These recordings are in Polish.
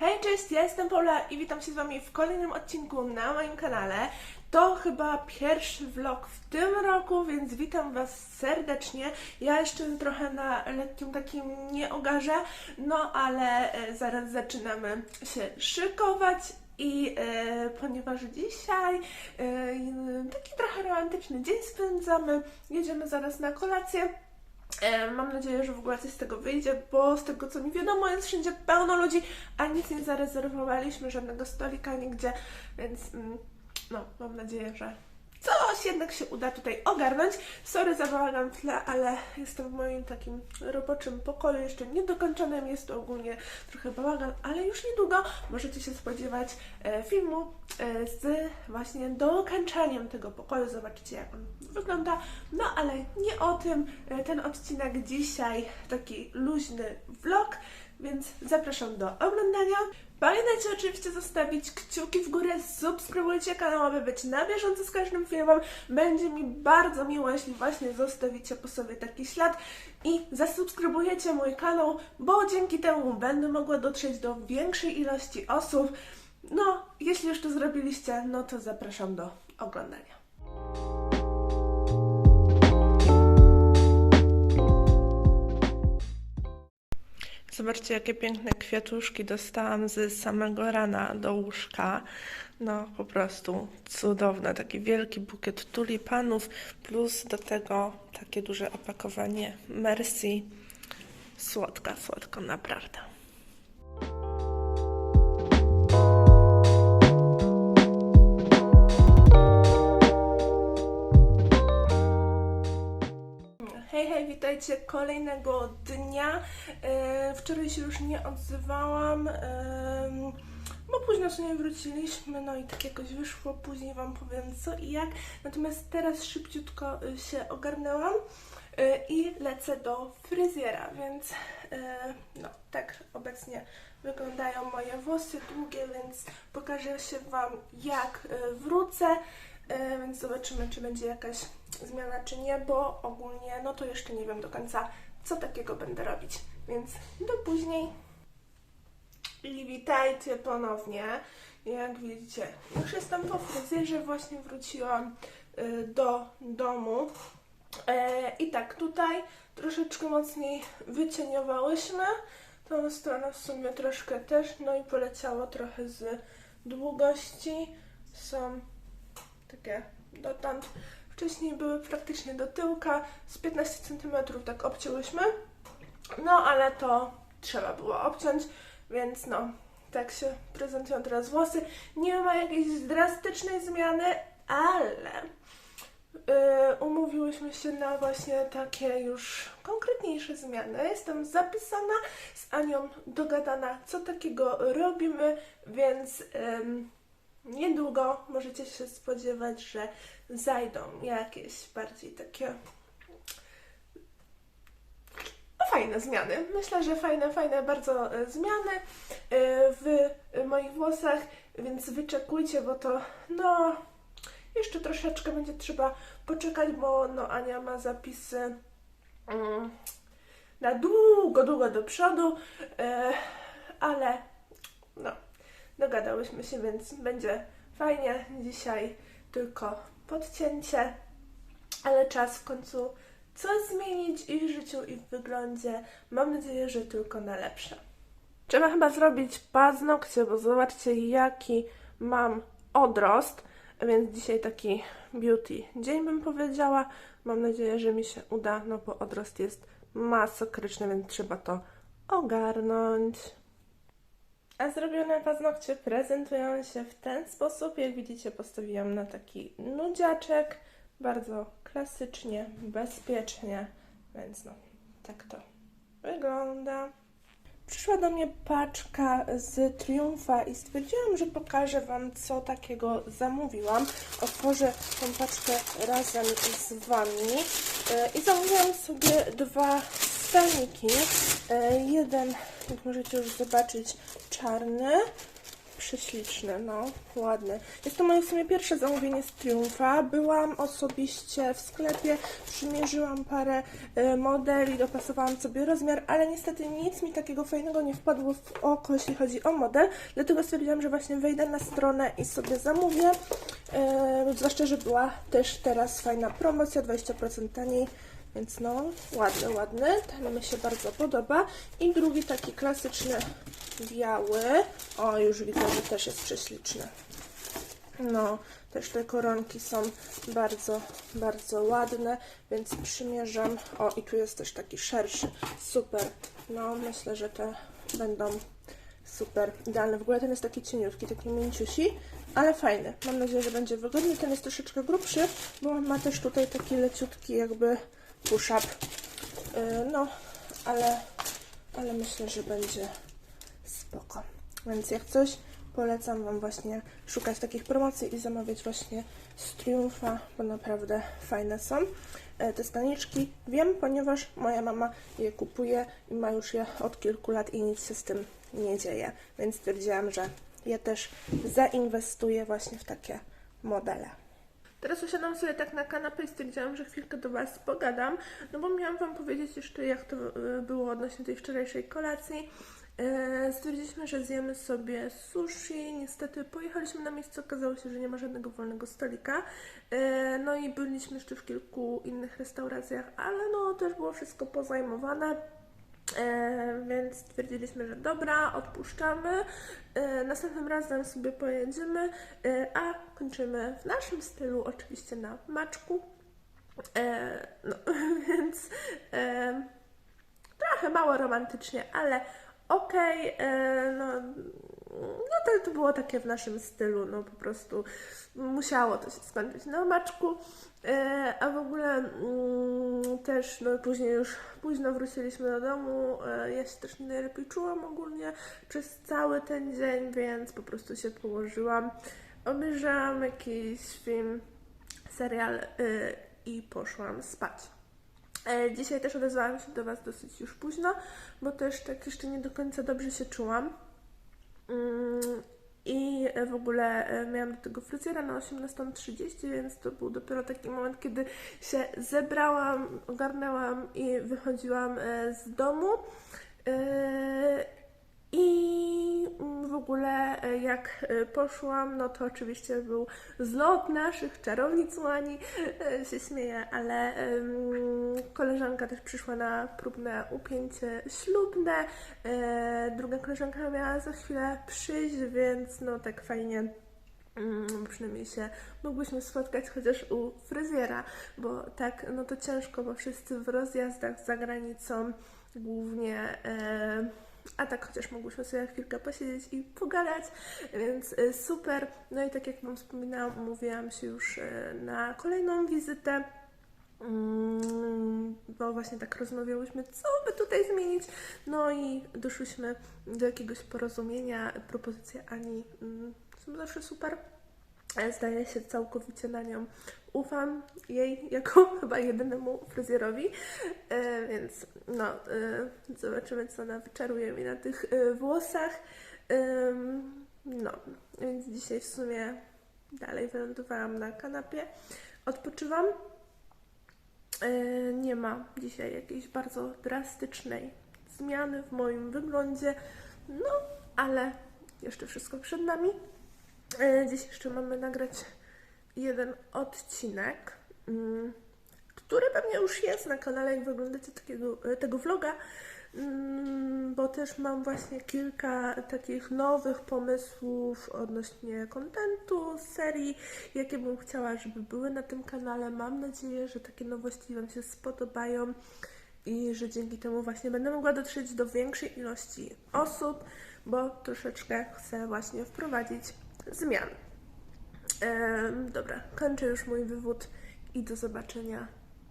Hej, cześć, ja jestem Paula i witam się z Wami w kolejnym odcinku na moim kanale. To chyba pierwszy vlog w tym roku, więc witam Was serdecznie. Ja jeszcze trochę na lekkim takim nieogarze, no ale e, zaraz zaczynamy się szykować. I e, ponieważ dzisiaj e, taki trochę romantyczny dzień spędzamy, jedziemy zaraz na kolację. E, Mam nadzieję, że w ogóle coś z tego wyjdzie, bo z tego co mi wiadomo jest wszędzie pełno ludzi, a nic nie zarezerwowaliśmy, żadnego stolika nigdzie, więc mm, no, mam nadzieję, że coś jednak się uda tutaj ogarnąć. Sorry za bałagan w tle, ale jestem w moim takim roboczym pokoju, jeszcze niedokończonym, jest to ogólnie trochę bałagan, ale już niedługo możecie się spodziewać e, filmu e, z właśnie dokończaniem tego pokoju. Zobaczycie jak on wygląda. No ale nie o tym. E, Ten odcinek dzisiaj taki luźny vlog, więc zapraszam do oglądania. Pamiętajcie oczywiście zostawić kciuki w górę, subskrybujcie kanał, aby być na bieżąco z każdym filmem. Będzie mi bardzo miło, jeśli właśnie zostawicie po sobie taki ślad i zasubskrybujecie mój kanał, bo dzięki temu będę mogła dotrzeć do większej ilości osób. No, jeśli już to zrobiliście, no to zapraszam do oglądania. Zobaczcie, jakie piękne kwiatuszki dostałam z samego rana do łóżka. No, po prostu cudowne. Taki wielki bukiet tulipanów, plus do tego takie duże opakowanie Mercy. Słodka, słodko, naprawdę. Kolejnego dnia. E, wczoraj się już nie odzywałam, em, bo późno sobie wróciliśmy, no i tak jakoś wyszło. Później Wam powiem co i jak. Natomiast teraz szybciutko się ogarnęłam y, i lecę do fryzjera, więc e, no, tak obecnie wyglądają moje włosy długie, więc pokażę się Wam jak e, wrócę. E, więc zobaczymy, czy będzie jakaś zmiana, czy nie, bo ogólnie, no to jeszcze nie wiem do końca, co takiego będę robić. Więc do później. I witajcie ponownie. Jak widzicie, już jestem po fryzjerze, właśnie wróciłam y, do domu. E, I tak, tutaj troszeczkę mocniej wycieniowałyśmy. Tą stronę w sumie troszkę też, no i poleciało trochę z długości. Są takie dotąd. Wcześniej były praktycznie do tyłka, z 15 cm tak obcięłyśmy. No ale to trzeba było obciąć, więc no, tak się prezentują teraz włosy. Nie ma jakiejś drastycznej zmiany, ale yy, umówiłyśmy się na właśnie takie już konkretniejsze zmiany. Jestem zapisana, z Anią dogadana, co takiego robimy, więc ym, niedługo możecie się spodziewać, że zajdą jakieś bardziej takie no, fajne zmiany. Myślę, że fajne, fajne bardzo e, zmiany e, w moich włosach, więc wyczekujcie, bo to no jeszcze troszeczkę będzie trzeba poczekać, bo no Ania ma zapisy mm, na długo, długo do przodu, e, ale no dogadałyśmy się, więc będzie fajnie. Dzisiaj tylko podcięcie, ale czas w końcu coś zmienić i w życiu, i w wyglądzie. Mam nadzieję, że tylko na lepsze. Trzeba chyba zrobić paznokcie, bo zobaczcie jaki mam odrost, więc dzisiaj taki beauty dzień bym powiedziała. Mam nadzieję, że mi się uda, no bo odrost jest masokryczny, więc trzeba to ogarnąć. A zrobione paznokcie prezentują się w ten sposób. Jak widzicie, postawiłam na taki nudziaczek. Bardzo klasycznie, bezpiecznie, więc no, tak to wygląda. Przyszła do mnie paczka z Triumfa i stwierdziłam, że pokażę Wam, co takiego zamówiłam. Otworzę tą paczkę razem z Wami. E, I zamówiłam sobie dwa staniki. E, Jeden, jak możecie już zobaczyć, czarny. prześliczny, no, ładny. Jest to moje w sumie pierwsze zamówienie z Triumfa. Byłam osobiście w sklepie, przymierzyłam parę y, modeli, dopasowałam sobie rozmiar, ale niestety nic mi takiego fajnego nie wpadło w oko, jeśli chodzi o model. Dlatego stwierdziłam, że właśnie wejdę na stronę i sobie zamówię. Y, zwłaszcza, że była też teraz fajna promocja, 20% taniej. Więc no, ładny, ładny. Ten mi się bardzo podoba. I drugi taki klasyczny biały. O, już widzę, że też jest prześliczny. No, też te koronki są bardzo, bardzo ładne, więc przymierzam. O, i tu jest też taki szerszy. Super. No, myślę, że te będą super idealne. W ogóle ten jest taki cieniutki, taki mięciusi, ale fajny. Mam nadzieję, że będzie wygodny. Ten jest troszeczkę grubszy, bo ma też tutaj taki leciutki jakby push-up. Yy, no, ale, ale myślę, że będzie spoko. Więc jak coś, polecam Wam właśnie szukać takich promocji i zamawiać właśnie z Triumfa, bo naprawdę fajne są. E, Te staniczki wiem, ponieważ moja mama je kupuje i ma już je od kilku lat i nic się z tym nie dzieje. Więc stwierdziłam, że ja też zainwestuję właśnie w takie modele. Teraz usiadłam sobie tak na kanapie i stwierdziłam, że chwilkę do Was pogadam, no bo miałam Wam powiedzieć jeszcze, jak to e, było odnośnie tej wczorajszej kolacji. E, Stwierdziliśmy, że zjemy sobie sushi. Niestety pojechaliśmy na miejsce, okazało się, że nie ma żadnego wolnego stolika. E, No i byliśmy jeszcze w kilku innych restauracjach, ale no też było wszystko pozajmowane. E, więc stwierdziliśmy, że dobra, odpuszczamy. E, następnym razem sobie pojedziemy, e, a kończymy w naszym stylu, oczywiście na maczku. No, więc trochę mało romantycznie, ale okej, e, no, no to, to było takie w naszym stylu, no po prostu musiało to się skończyć na maczku, e, a w ogóle mm, też no później już późno wróciliśmy do domu, e, ja się też nie najlepiej czułam ogólnie przez cały ten dzień, więc po prostu się położyłam, obejrzałam jakiś film, serial y, i poszłam spać. E, Dzisiaj też odezwałam się do Was dosyć już późno, bo też tak jeszcze nie do końca dobrze się czułam. I e, w ogóle e, miałam do tego fryzjera na 18.30, więc to był dopiero taki moment, kiedy się zebrałam, ogarnęłam i wychodziłam e, z domu. I mm, w ogóle jak poszłam, no to oczywiście był zlot naszych czarownic łani, się śmieję, ale koleżanka też przyszła na próbne upięcie ślubne, e, druga koleżanka miała za chwilę przyjść, więc no tak fajnie Mm, przynajmniej się mogłyśmy spotkać chociaż u fryzjera, bo tak, no to ciężko, bo wszyscy w rozjazdach za granicą głównie, e, a tak chociaż mogłyśmy sobie chwilkę posiedzieć i pogadać, więc e, super. No i tak jak Wam wspominałam, umówiłam się już e, na kolejną wizytę. Mm, bo właśnie tak rozmawiałyśmy, co by tutaj zmienić. No i doszłyśmy do jakiegoś porozumienia. Propozycje Ani mm, są zawsze super. E, Zdaje się całkowicie na nią ufam jej jako chyba jedynemu fryzjerowi, e, więc no, e, zobaczymy co ona wyczaruje mi na tych włosach. No, więc dzisiaj w sumie dalej wylądowałam na kanapie, odpoczywam. E, Nie ma dzisiaj jakiejś bardzo drastycznej zmiany w moim wyglądzie, no ale jeszcze wszystko przed nami. E, Dziś jeszcze mamy nagrać jeden odcinek, mm, który pewnie już jest na kanale, jak wyglądacie takiego, tego vloga, bo też mam właśnie kilka takich nowych pomysłów odnośnie kontentu, serii, jakie bym chciała, żeby były na tym kanale. Mam nadzieję, że takie nowości Wam się spodobają i że dzięki temu właśnie będę mogła dotrzeć do większej ilości osób, bo troszeczkę chcę właśnie wprowadzić zmian. Em, dobra, kończę już mój wywód i do zobaczenia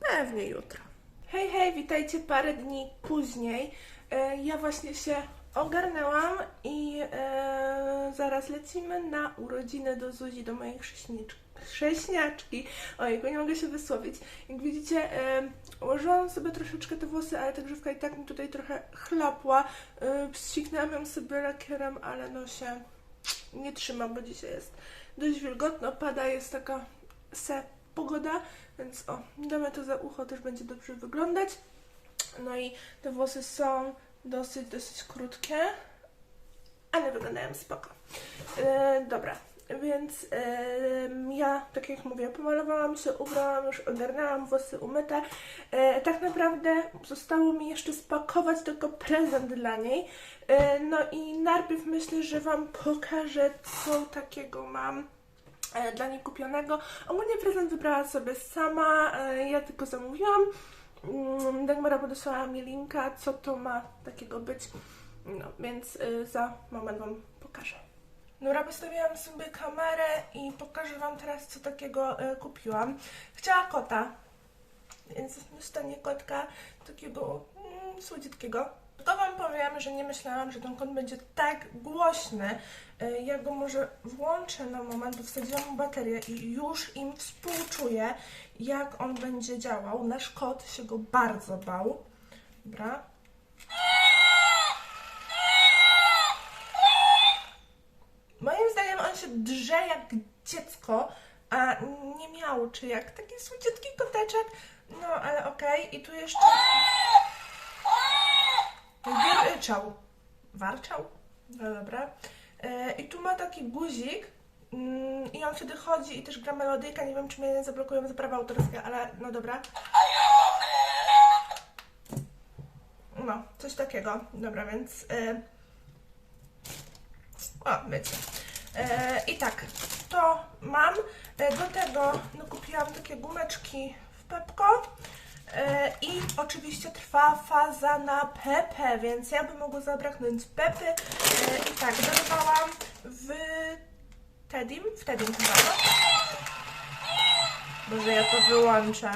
pewnie jutro. Hej, hej, witajcie parę dni później. E, ja właśnie się ogarnęłam i e, zaraz lecimy na urodziny do Zuzi, do mojej chrześniczki. Chrześniaczki. Ojej, nie mogę się wysłowić. Jak widzicie, e, ułożyłam sobie troszeczkę te włosy, ale ta grzywka i tak mi tutaj trochę chlapła. E, Psiknęłam ją sobie lakierem, ale no się nie trzyma, bo dzisiaj jest dość wilgotno, pada, jest taka se pogoda, więc o, damy to za ucho, też będzie dobrze wyglądać. No i te włosy są dosyć, dosyć krótkie, ale wyglądają spoko. E, dobra, więc em, ja, tak jak mówię, pomalowałam się, ubrałam, już ogarnęłam włosy umyte. E, tak naprawdę zostało mi jeszcze spakować tylko prezent dla niej. E, no i najpierw myślę, że Wam pokażę, co takiego mam e, dla niej kupionego. Ogólnie prezent wybrała sobie sama, e, ja tylko zamówiłam. Mm, Dagmara podesłała mi linka, co to ma takiego być. No, więc y, za moment Wam pokażę. Dobra, postawiłam sobie kamerę i pokażę Wam teraz, co takiego kupiłam. Chciała kota, więc dostanie kotka takiego mm, słodziutkiego. Tylko Wam powiem, że nie myślałam, że ten kot będzie tak głośny. Y, Ja go może włączę na moment, bo wsadziłam mu baterię i już im współczuję, jak on będzie działał. Nasz kot się go bardzo bał. Dobra. Moim zdaniem on się drze jak dziecko, a nie miał, czy jak taki słodziutki koteczek. No, ale okej. I tu jeszcze... Jakby ryczał. Warczał? No dobra. E, I tu ma taki guzik mm, i on wtedy chodzi i też gra melodyjka. Nie wiem, czy mnie nie zablokują za prawa autorskie, ale no dobra. No, coś takiego. Dobra, więc... E, o, wiecie. E, I tak, to mam. E, do tego no, kupiłam takie gumeczki w Pepko. E, I oczywiście trwa faza na Pepe, więc ja bym mogła zabraknąć Pepy. E, I tak, dorwałam w Tedim, w Tedim chyba, no. Boże, ja to wyłączę.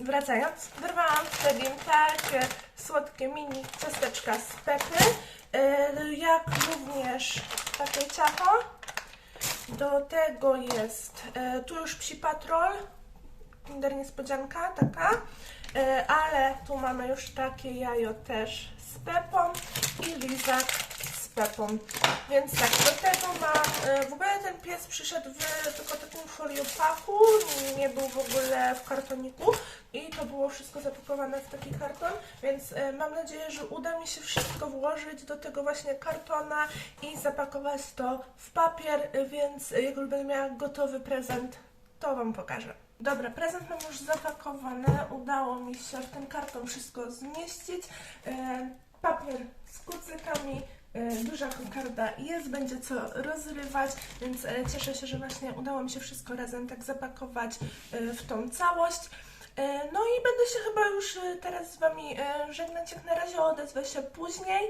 Wracając, wyrwałam w Tedim takie słodkie mini ciasteczka z Pepy, e, jak również takie ciacho. Do tego jest tu już psi patrol, Kinder niespodzianka taka, e, ale tu mamy już takie jajo też z Pepą i lizak z Pepą. Więc tak, do tego mam, e, w ogóle ten pies przyszedł w tylko takim foliopaku, nie był w ogóle w kartoniku i to było wszystko zapakowane w taki karton, więc e, mam nadzieję, że uda mi się wszystko włożyć do tego właśnie kartona i zapakować to w papier, więc jak będę miała gotowy prezent, to Wam pokażę. Dobra, prezent mam już zapakowany. Udało mi się w ten karton wszystko zmieścić. E, papier z kucykami, e, duża kokarda jest, będzie co rozrywać, więc e, cieszę się, że właśnie udało mi się wszystko razem tak zapakować w tą całość. No i będę się chyba już teraz z Wami żegnać, jak na razie odezwę się później,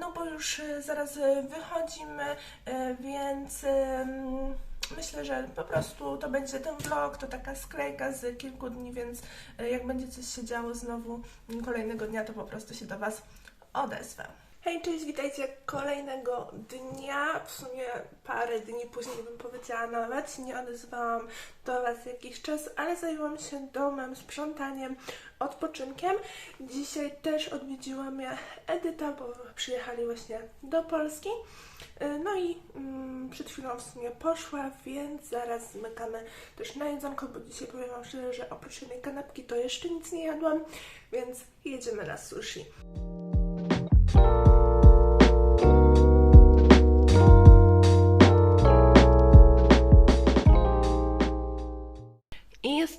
no bo już zaraz wychodzimy, więc myślę, że po prostu to będzie ten vlog, to taka sklejka z kilku dni, więc e, jak będzie coś się działo znowu kolejnego dnia, to po prostu się do Was odezwę. Hej, cześć, witajcie kolejnego dnia, w sumie parę dni później bym powiedziała nawet, nie odezwałam do Was jakiś czas, ale zajęłam się domem, sprzątaniem, odpoczynkiem. Dzisiaj też odwiedziła mnie Edyta, bo przyjechali właśnie do Polski. Y, No i mm, przed chwilą w sumie poszła, więc zaraz zmykamy też na jedzonko, bo dzisiaj powiem Wam szczerze, że oprócz jednej kanapki to jeszcze nic nie jadłam, więc jedziemy na sushi.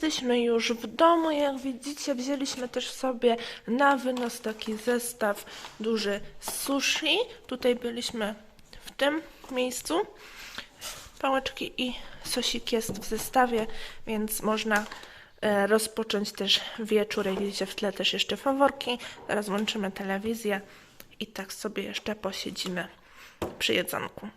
Jesteśmy już w domu. Jak widzicie, wzięliśmy też sobie na wynos taki zestaw duży sushi. Tutaj byliśmy w tym miejscu. Pałeczki i sosik jest w zestawie, więc można e, rozpocząć też wieczór. Jak widzicie w tle też jeszcze faworki. Teraz włączymy telewizję i tak sobie jeszcze posiedzimy przy jedzonku.